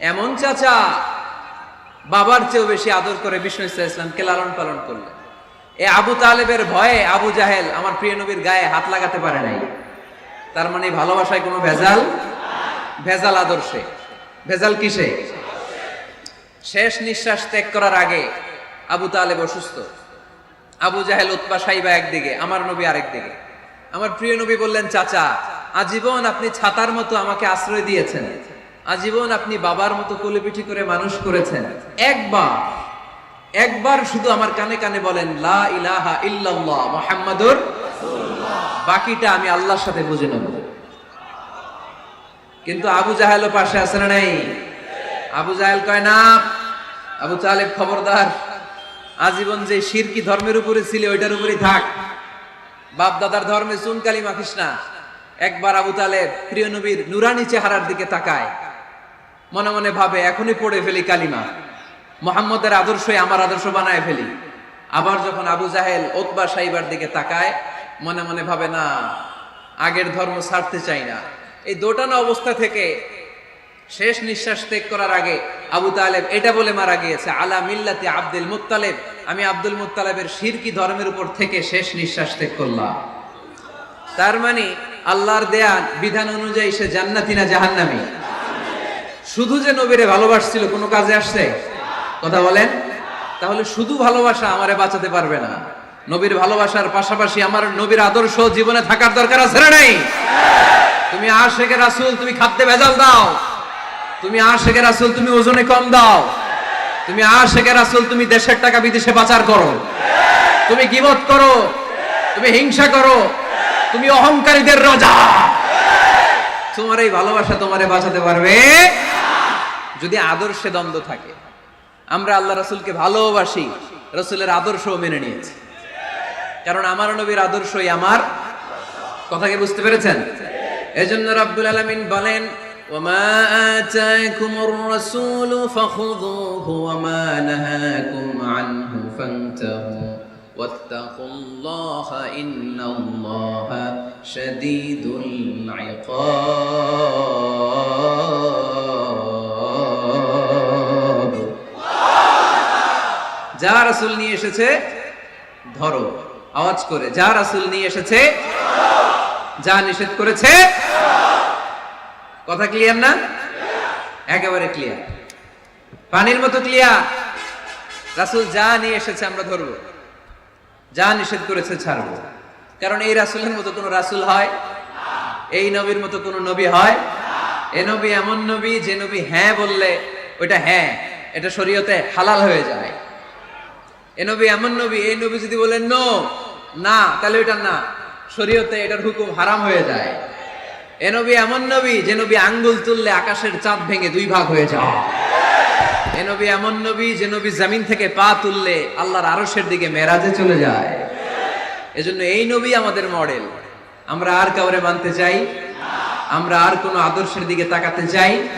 এমন চাচা, বাবার চেয়েও বেশি আদর করে বিষ্ণু ইসলাম ইসলামকে লালন পালন করলেন এ আবু তালেবের ভয়ে আবু জাহেল আমার প্রিয় নবীর গায়ে হাত লাগাতে পারে নাই। তার মানে ভালোবাসায় কোনো ভেজাল? ভেজাল আদর্শে। ভেজাল কিসে? শেষ নিঃশ্বাস ত্যাগ করার আগে আবু তালেব অসুস্থ। আবু জাহেল উৎপা সাইবা একদিকে, আমার নবী আরেক দিকে। আমার প্রিয় নবী বললেন, চাচা, আজীবন আপনি ছাতার মতো আমাকে আশ্রয় দিয়েছেন। আজীবন আপনি বাবার মতো কোলেপিঠি করে মানুষ করেছেন। একবার একবার শুধু আমার কানে কানে বলেন, লা ইলাহা ইল্লাল্লাহ মুহাম্মাদুর বাকিটা আমি আল্লাহর সাথে বুঝে নেব। কিন্তু আবু জাহেলও পাশে আছে না নাই? আবু জাহেল কয়, না, আবু তালেব খবরদার। আজীবন যে শিরকি ধর্মের উপরে ছিল, ওইটার উপরেই থাক। বাপ দাদার ধর্মে চুন কালি মাখিস না। একবার আবু তালেব প্রিয় নবীর নুরানি চেহারার দিকে তাকায়। মনে মনে ভাবে, এখনই পড়ে ফেলি কালিমা। মোহাম্মদের আদর্শই আমার আদর্শ বানায় ফেলি। আবার যখন আবু জাহেল ওতবা সাইবার দিকে তাকায়, মনে মনে ভাবে, না, আগের ধর্ম ছাড়তে চাই না। এই দোটানা অবস্থা থেকে শেষ নিঃশ্বাস ত্যাগ করার আগে আবু তালেব এটা বলে মারা গিয়েছে, আলা মিল্লাতে আব্দুল মুত্তালেব। আমি আব্দুল মুত্তালেবের শিরকি ধর্মের উপর থেকে শেষ নিঃশ্বাস ত্যাগ করলাম। তার মানে আল্লাহর দেয়া বিধান অনুযায়ী সে জান্নাতি না জাহান্নামী? শুধু যে নবীরে ভালোবাসছিল, কোনো কাজে আসছে? কথা বলেন। তাহলে শুধু ভালোবাসা আমারে বাঁচাতে পারবে না। নবীর ভালোবাসার পাশাপাশি আমার নবীর আদর্শ জীবনে থাকার দরকার আছে না নেই? তুমি আশেকে রাসূল, তুমি খাদ্যে ভেজাল দাও। তুমি আশেকে রাসূল, তুমি ওজনে কম দাও। তুমি আশেকে রাসূল, তুমি দেশের টাকা বিদেশে পাচার করো। তুমি গিবত করো। তুমি হিংসা করো। তুমি অহংকারীদের রাজা। তোমার এই ভালোবাসা তোমারে বাঁচাতে পারবে? যদি আদর্শে দ্বন্দ্ব থাকে আমরা আল্লাহ রাসূলকে ভালোবাসি রসুলের আদর্শও মেনে নিয়েছি কারণ আমার নবীর আদর্শই আমার কথাকে বুঝতে পেরেছেন এজন্য রাব্বুল আলামিন বলেন وما آتاكم الرسول فخذوه وما نهاكم عنه فانتهوا واتقوا الله إن الله شديد العقاب যা রাসুল নিয়ে এসেছে, ধরো। আওয়াজ করে, যা রাসূল নিয়ে এসেছে, যা নিষেধ করেছে, কথা ক্লিয়ার না? একেবারে ক্লিয়ার পানির মতো ক্লিয়ার রাসুল যা নিয়ে এসেছে আমরা ধরবো। যা নিষেধ করেছে ছাড়বো। কারণ এই রাসুলের মতো কোনো রাসুল হয়? এই নবীর মতো কোনো নবী হয়? এ নবী এমন নবী যে নবী হ্যাঁ বললে ওইটা হ্যাঁ এটা শরীয়তে হালাল হয়ে যায়। এ নবী এমন নবী, এই নবী যদি বলেন নো, না, তাহলে ওইটা না। শরীয়তে এটার হুকুম হারাম হয়ে যায়। এ নবী এমন নবী, যে নবী আঙ্গুল তুললে আকাশের চাঁদ ভেঙে দুই ভাগ হয়ে যায়। এ নবী এমন নবী, যে নবী জমিন থেকে পা তুললে আল্লাহর আরশের দিকে মেরাজে চলে যায়। এজন্য এই নবী আমাদের মডেল। আমরা আর কাউরে মানতে চাই? আমরা আর কোন আদর্শের দিকে তাকাতে চাই?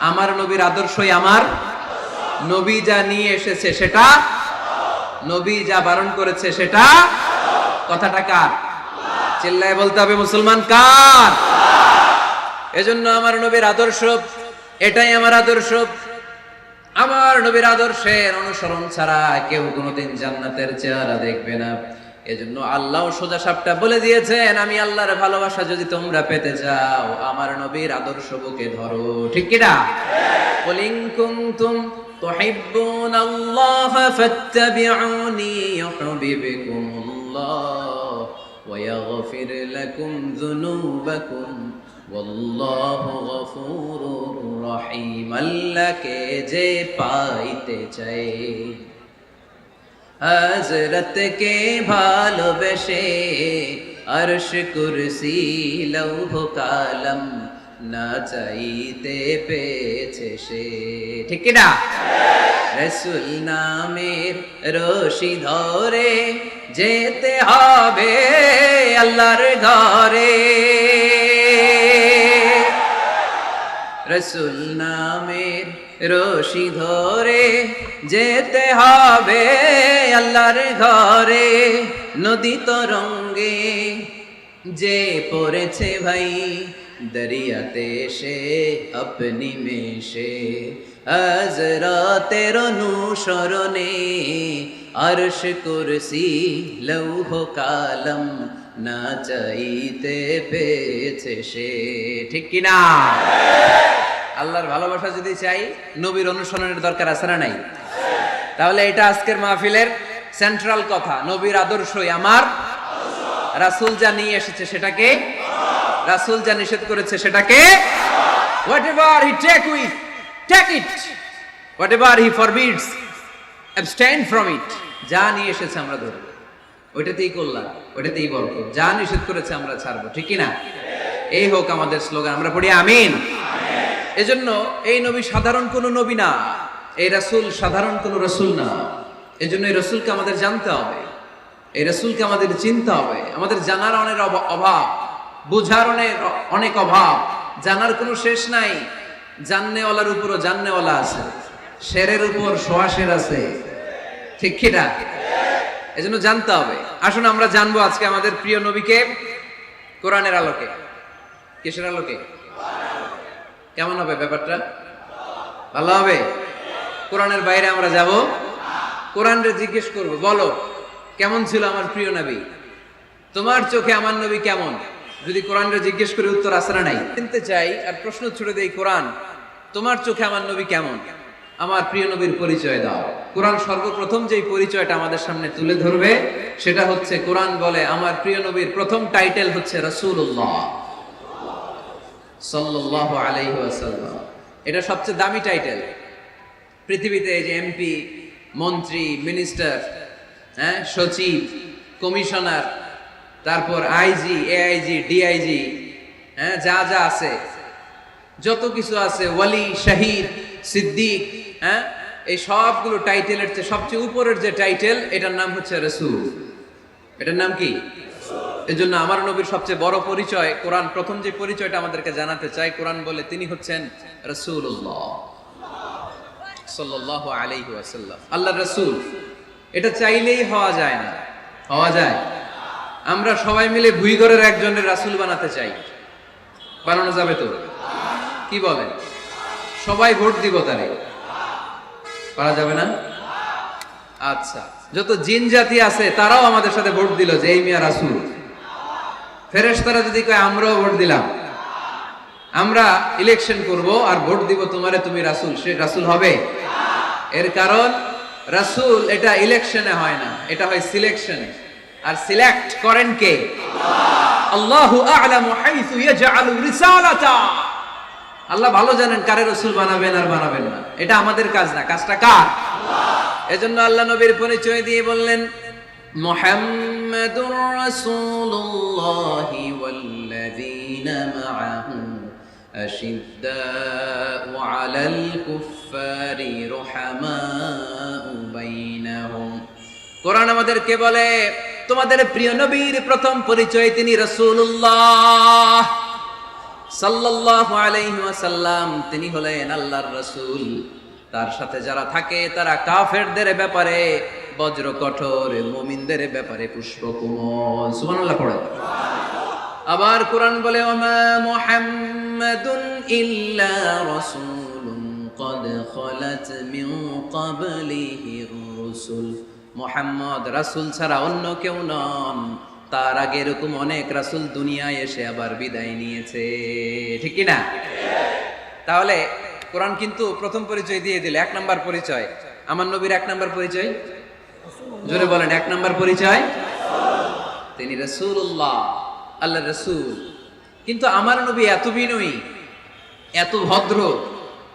আমার নবীর আদর্শই আমার? নবী যা নিয়ে এসেছে সেটা নবী যা বারণ করেছে সেটা কথাটা কার? চিল্লায় বলতে হবে মুসলমান কার? এজন্য আমার নবীর আদর্শ, এটাই আমার আদর্শ। আমার নবীর আদর্শের অনুসরণ ছাড়া কেউ কোনোদিন জান্নাতের চেহারা দেখবে না। এজন্য আল্লাহ সোজা সাপটা বলে দিয়েছেন, আমি আল্লাহর ভালোবাসা যদি তোমরা পেতে চাও, আমার নবীর আদর্শ বুকে ধরো। ঠিক কিনা বলিং কুনতুম تحبون الله فاتبعوني يحببكم الله ويغفر لكم ذنوبكم والله غفور رحيم আল্লাহকে যে পাইতে চাই হজরতকে ভালোবেসে আরশ কুরসি লৌহ কালম না চাইতে পেয়েছে সে। ঠিক কিনা? রসুল নামের রশি ধরে যেতে হবে আল্লাহর ঘরে। রসুল নামের রশি ধরে যেতে হবে আল্লাহর ঘরে। নদী তরঙ্গে যে পড়েছে ভাই দরিয়াতে সে আপনি মেশে হজরতের অনুসরণে আরশ কুরসি লৌহ কালম না চাইতে পেয়েছে সে ঠিক কিনা আল্লাহর ভালোবাসা যদি চাই নবীর অনুসরণের দরকার আছে না নাই তাহলে এটা আজকের মাহফিলের সেন্ট্রাল কথা নবীর আদর্শই আমার। রাসূল যা নিয়ে এসেছে সেটাকে রাসূল যা নিষেধ করেছে সেটাকে whatever he take with take it whatever he forbids abstain from it যা নিয়ে এসেছে আমরা ধরব। ওইটাতেই করলাম ওইটাতেই বলব যা নিষেধ করেছে আমরা ছাড়বো, ঠিক না এই হোক আমাদের স্লোগান, আমরা পড়ি আমিন। এজন্য এই নবী সাধারণ কোনো নবী না, এই রাসূল সাধারণ কোনো রসুল না। এজন্য এই রসুলকে আমাদের জানতে হবে, এই রসুলকে আমাদের চিনতে হবে, আমাদের জানার অনেক অভাব। বুঝার অনেক অভাব। জানার কোনো শেষ নাই। জাননেওয়ালার উপরও জাননেওয়ালা আছে। শেরের উপর সোয়াশের আছে। ঠিক কিনা এজন্য জানতে হবে। আসুন আমরা জানব আজকে আমাদের প্রিয় নবীকে কোরআনের আলোকে। কিসের আলোকে? কেমন হবে ব্যাপারটা? ভালো হবে? কোরআনের বাইরে আমরা যাব। কোরআনরে জিজ্ঞেস করব, বলো, কেমন ছিল আমার প্রিয় নবী? তোমার চোখে আমার নবী কেমন? যদি কোরআনরে জিজ্ঞেস করে উত্তর আসে না নাই, চিনতে চাই আর প্রশ্ন ছুড়ে দেই, কোরআন, তোমার চোখে আমার নবী কেমন? আমার প্রিয় নবীর পরিচয় দাও। কোরআন সর্বপ্রথম যেই পরিচয়টা আমাদের সামনে তুলে ধরবে, সেটা হচ্ছে কোরআন বলে, আমার প্রিয় নবীর প্রথম টাইটেল হচ্ছে রাসূলুল্লাহ সাল্লাল্লাহু আলাইহি ওয়াসাল্লাম। এটা সবচেয়ে দামি টাইটেল। পৃথিবীতে যে এমপি, মন্ত্রী, মিনিস্টার হ্যাঁ সচিব, কমিশনার তারপর আইজি এআইজি ডিআইজি হ্যাঁ যা যা আছে, যত কিছু আছে, ওয়ালি, শাহিদ, সিদ্দিক হ্যাঁ এই সবগুলো টাইটেলের চেয়ে সবচেয়ে উপরের যে টাইটেল, এটার নাম হচ্ছে রসুল। এটার নাম কি? এজন্য আমার নবীর সবচেয়ে বড় পরিচয়, কোরআন প্রথম যে পরিচয়টা আমাদেরকে জানাতে চাই, কোরআন বলে তিনি হচ্ছেন রসুল্লাহ সাল্লাল্লাহু আলাইহি আল্লাহ রসুল। এটা চাইলেই হওয়া যায় না। হওয়া যায়। আমরা সবাই মিলে ভুইগরের একজনের রাসূল বানাতে চাই। বানানো যাবে তো? কি বলেন? সবাই ভোট দিব তারে। পারা যাবে না? আচ্ছা যত জিন জাতি আছে, তারাও আমাদের সাথে ভোট দিল যে এই মিয়া রাসূল। ফেরেশতারা যদি কয়, আমরাও ভোট দিলাম। আমরা ইলেকশন করব আর ভোট দিব তোমারে, তুমি রাসূল। সে রাসূল হবে? এর কারণ, রাসূল এটা ইলেকশনে হয় না, এটা হয় সিলেকশনে আর সিলেক্ট করেন কে আল্লাহু আ'লামু হাইথু ইয়াজআলু রিসালাতা আল্লাহ ভালো জানেন কারে রসুল বানাবেন আর বানাবেন না এটা আমাদের কাজ না কাজটা কার এজন্য আল্লাহ নবীর পরিচয় দিয়ে বললেন মুহাম্মাদুর রাসূলুল্লাহ ওয়াল্লাযীনা মাআহু أشداء على الكفار رحماء بينهم কোরআন আমাদেরকে বলে তোমাদের প্রিয় নবীর প্রথম পরিচয় তিনি রসুল্লাহ সাল্লাহ আলাইহাসাল্লাম তিনি হলেন আল্লাহর রসুল। তার সাথে যারা থাকে, তারা কাফেরদের ব্যাপারে, বজ্র কঠোর, মমিনদের ব্যাপারে পুষ্প কুমল আবার কোরআন বলে, ওমা ইল্লা কদ মোহাম্মদ রাসূল ছাড়া অন্য কেউ নন। তার আগে এরকম অনেক রাসূল দুনিয়ায় এসে আবার বিদায় নিয়েছে। ঠিক না তাহলে কোরআন কিন্তু প্রথম পরিচয় দিয়ে দিল, এক নাম্বার পরিচয়। আমার নবীর এক নাম্বার পরিচয়? জোরে বলেন, এক নাম্বার পরিচয়? তিনি রসুল্লাহ আল্লাহ রসুল। কিন্তু আমার নবী এত বিনয়ী, এত ভদ্র,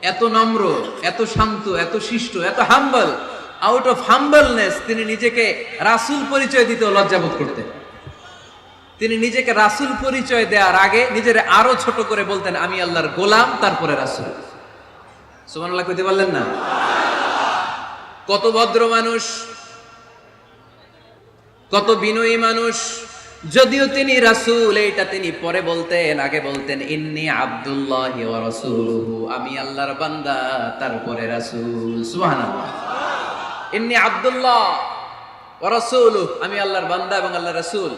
এত নম্র, এত শান্ত, এত শিষ্ট, এত হাম্বল। আউট অফ হাম্বলনেস তিনি নিজেকে রাসুল পরিচয় দিতে লজ্জাবোধ করতেন। তিনি নিজেকে রাসুল পরিচয় দেওয়ার আগে নিজের আরও ছোট করে বলতেন, আমি আল্লাহর গোলাম, তারপরে রাসুল। সুমানাল্লাহ কইতে পারলেন না? কত ভদ্র মানুষ, কত বিনয়ী মানুষ, যদিও তিনি রাসূল, এইটা তিনি পরে বলতেন, আগে বলতেন, ইন্নি আব্দুল্লাহ আমি আল্লাহর বান্দা, তারপরে রাসূল। সুবহানাল্লাহ। ইন্নি আব্দুল্লাহ ওয়া রাসূলুহু আমি আল্লাহর বান্দা এবং আল্লাহ রাসূল।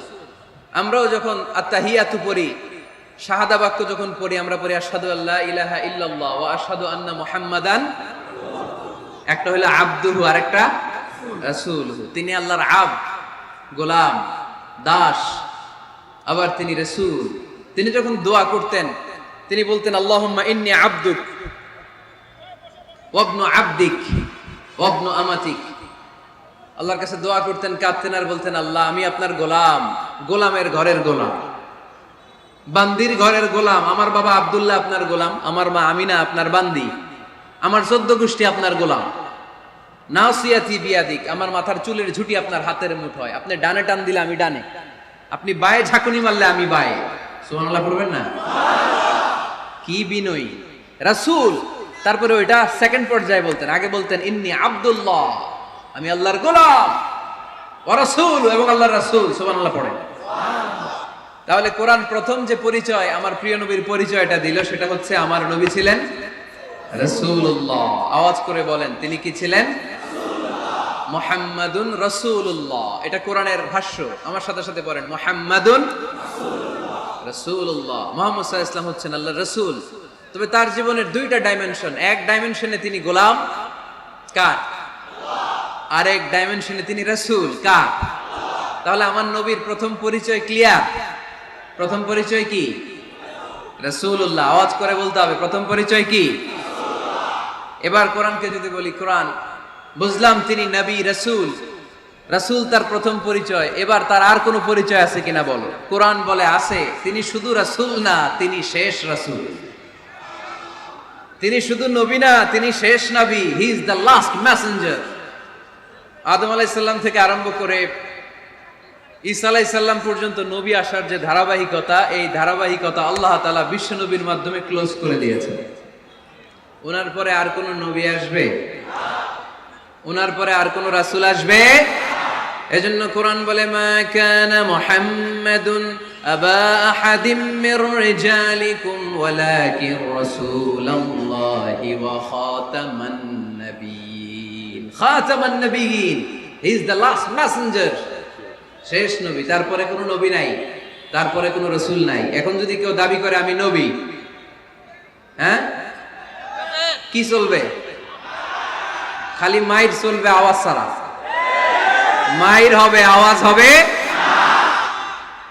আমরাও যখন আত্তাহিয়াতু পড়ি, শাহাদা বাক্য যখন পড়ি, আমরা পড়ি আসাদু আল্লাহ ইলাহা ইল্লাল্লাহ ওয়া আশহাদু আন্না মুহাম্মাদান একটা হলো আব্দুহু আর একটা রাসূলহু। তিনি আল্লাহর আব, গোলাম, দাস, আবার তিনি রাসূল। তিনি যখন দোয়া করতেন, তিনি বলতেন, আল্লাহুম্মা ইন্নি আব্দুক ওয়াবনু আবদিক। ওয়াবনু আমাতিক। আল্লাহর কাছে দোয়া করতেন, কাঁদতেন আর বলতেন, আল্লাহ, আমি আপনার গোলাম, গোলামের ঘরের গোলাম। বান্দির ঘরের গোলাম, আমার বাবা আব্দুল্লাহ আপনার গোলাম, আমার মা আমিনা আপনার বান্দি, আমার চোদ্দ গোষ্ঠী আপনার গোলাম। নাসিয়াতি বিয়াদিক, আমার মাথার চুলের ঝুটি আপনার হাতের মুঠোয়। আপনি ডানে টান দিলে আমি ডানে, আপনি বায়ে ঝাঁকুনি মারলে আমি বায়ে। সুবহানাল্লাহ পড়বেন না? কি বিনয়ী। রাসূল তারপরে ওইটা সেকেন্ড পর্যায়ে বলতেন। আগে বলতেন, ইন্নি আব্দুল্লাহ। আমি আল্লাহর গোলাম রাসূল এবং আল্লাহর রাসূল। সুবহানাল্লাহ পড়েন। তাহলে কোরআন প্রথম যে পরিচয় আমার প্রিয় নবীর পরিচয়টা দিল, সেটা হচ্ছে আমার নবী ছিলেন রাসূলুল্লাহ। আওয়াজ করে বলেন, তিনি কি ছিলেন? মুহাম্মাদুন রাসূলুল্লাহ। এটা কোরআনের ভাষ্য। আমার সাথে সাথে পড়েন, মুহাম্মাদুন রাসূলুল্লাহ। মুহাম্মদ ওয়াসাল্লাম হচ্ছেন আল্লাহ রাসূল। তবে তার জীবনের দুইটা ডাইমেনশন এক ডাইমেনশনে তিনি গোলাম, কার? আর এক ডাইমেনশনে তিনি রাসূল, কার? তাহলে আমার নবীর প্রথম পরিচয় ক্লিয়ার প্রথম পরিচয় কি? রাসূলুল্লাহ। আওয়াজ করে বলতে হবে, প্রথম পরিচয় কি? এবার কোরআনকে যদি বলি, কোরআন, বুঝলাম তিনি নবী, রাসূল। রাসূল তার প্রথম পরিচয়। এবার তার আর কোনো পরিচয় আছে কিনা বলো? কোরআন বলে আছে, তিনি শুধু রাসূল না, তিনি শেষ রাসূল। তিনি শুধু নবী না, তিনি শেষ নবী। He is the last messenger আদম আলাইসাল্লাম থেকে আরম্ভ করে ঈসা আলাইসাল্লাম পর্যন্ত নবী আসার যে ধারাবাহিকতা, এই ধারাবাহিকতা আল্লাহ তালা বিশ্ব নবীর মাধ্যমে ক্লোজ করে দিয়েছেন। ওনার পরে আর কোন নবী আসবে? ওনার পরে আর কোন রাসূল আসবে? এজন্য কোরআন বলে, মা কানা মুহাম্মাদুন আবা আহাদিম মির রিজালিকুম ওয়ালাকিন রাসূলুল্লাহি ওয়া খাতামান নাবিয়িন খাতামান নাবিয়িন he is the last messenger শেষ নবী। তারপরে কোনো নবী নাই। তারপরে কোনো রসুল নাই। এখন যদি কেউ দাবি করে, আমি নবী। হ্যাঁ? কি চলবে? খালি মাইর চলবে আওয়াজ ছাড়া। মাইর হবে, আওয়াজ হবে